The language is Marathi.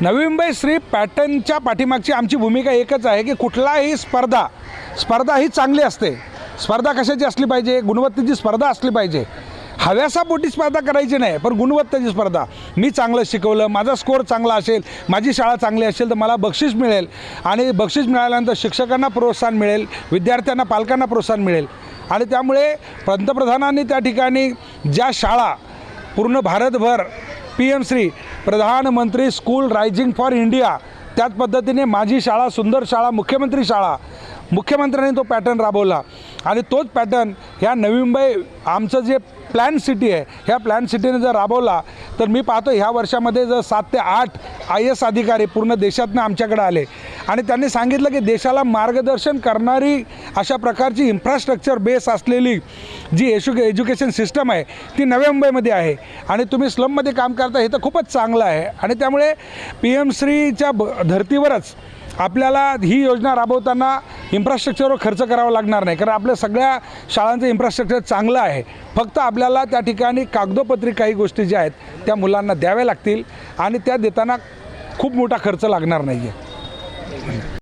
नवी मुंबई श्री पॅटर्नच्या पाठीमागची आमची भूमिका एकच आहे की कुठलाही स्पर्धा स्पर्धा ही चांगली असते. स्पर्धा कशाची असली पाहिजे? गुणवत्तेची स्पर्धा असली पाहिजे. हव्यासापोटी स्पर्धा करायची नाही पण गुणवत्तेची स्पर्धा. मी चांगलं शिकवलं माझा स्कोअर चांगला असेल माझी शाळा चांगली असेल तर मला बक्षीस मिळेल. आणि बक्षीस मिळाल्यानंतर शिक्षकांना प्रोत्साहन मिळेल विद्यार्थ्यांना पालकांना प्रोत्साहन मिळेल. आणि त्यामुळे पंतप्रधानांनी त्या ठिकाणी ज्या शाळा पूर्ण भारतभर पी एम श्री प्रधानमंत्री स्कूल रायझिंग फॉर इंडिया. त्याच पद्धतीने माझी शाळा सुंदर शाळा मुख्यमंत्री शाळा. मुख्यमंत्र्यांनी तो पॅटर्न राबवला. आणि तोच पॅटर्न ह्या नवी मुंबई आमचं जे प्लॅन सिटी आहे ह्या प्लॅन सिटीने जर राबवला तर मी पाहतो ह्या वर्षामध्ये जर सात ते आठ आय एस अधिकारी पूर्ण देशातनं आमच्याकडे आले. आणि त्यांनी सांगितलं की देशाला मार्गदर्शन करणारी अशा प्रकारची इन्फ्रास्ट्रक्चर बेस असलेली जी एशु एज्युकेशन सिस्टम आहे ती नव्या मुंबईमध्ये आहे. आणि तुम्ही स्लममध्ये काम करता हे तर खूपच चांगलं आहे. आणि त्यामुळे पी एम श्रीच्या ब धर्तीवरच आपल्याला ही योजना राबवताना इन्फ्रास्ट्रक्चरवर खर्च करावा लागणार नाही. कारण आपल्या सगळ्या शाळांचं इन्फ्रास्ट्रक्चर चांगलं आहे. फक्त आपल्याला त्या ठिकाणी कागदोपत्री काही गोष्टी ज्या आहेत त्या मुलांना द्याव्या लागतील. आणि त्या देताना खूप मोठा खर्च लागणार नाही आहे